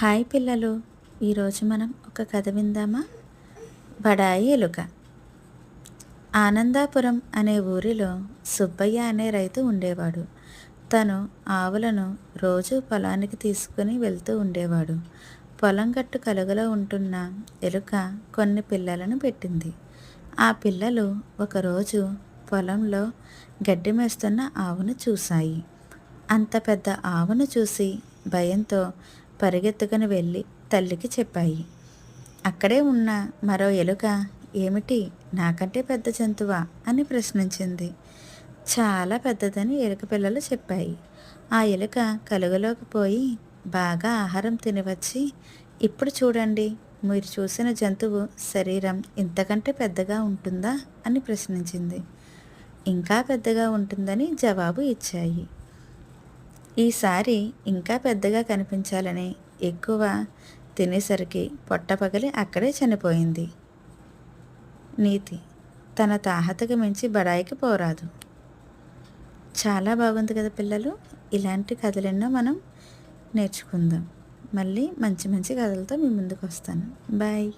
Hi పిల్లలు. ఈరోజు మనం ఒక కథ విందామా? బడాయి ఎలుక. ఆనందాపురం అనే ఊరిలో సుబ్బయ్య అనే రైతు ఉండేవాడు. తను ఆవులను రోజు పొలానికి తీసుకుని వెళ్తూ ఉండేవాడు. పొలం గట్టు కలుగలో ఉంటున్న ఎలుక కొన్ని పిల్లలను పెట్టింది. ఆ పిల్లలు ఒకరోజు పొలంలో గడ్డి మేస్తున్న ఆవును చూశాయి. అంత పెద్ద ఆవును చూసి భయంతో పరిగెత్తుకుని వెళ్ళి తల్లికి చెప్పాయి. అక్కడే ఉన్న మరో ఎలుక ఏమిటి? నాకంటే పెద్ద జంతువా? అని ప్రశ్నించింది. చాలా పెద్దదని ఎలుక పిల్లలు చెప్పాయి. ఆ ఎలుక కలుగులోకి పోయి బాగా ఆహారం తినివచ్చి ఇప్పుడు చూడండి మీరు చూసిన జంతువు శరీరం ఇంతకంటే పెద్దగా ఉంటుందా? అని ప్రశ్నించింది. ఇంకా పెద్దగా ఉంటుందని జవాబు ఇచ్చాయి. ఈసారి ఇంకా పెద్దగా కనిపించాలని ఎక్కువ తినేసరికి పొట్టపగలి అక్కడే చనిపోయింది. నీతి తన తాహతకు మించి బడాయికి పోరాదు. చాలా బాగుంది కదా పిల్లలు ఇలాంటి కథలెన్నో మనం నేర్చుకుందాం. మళ్ళీ మంచి మంచి కథలతో మీ ముందుకు వస్తాను బాయ్.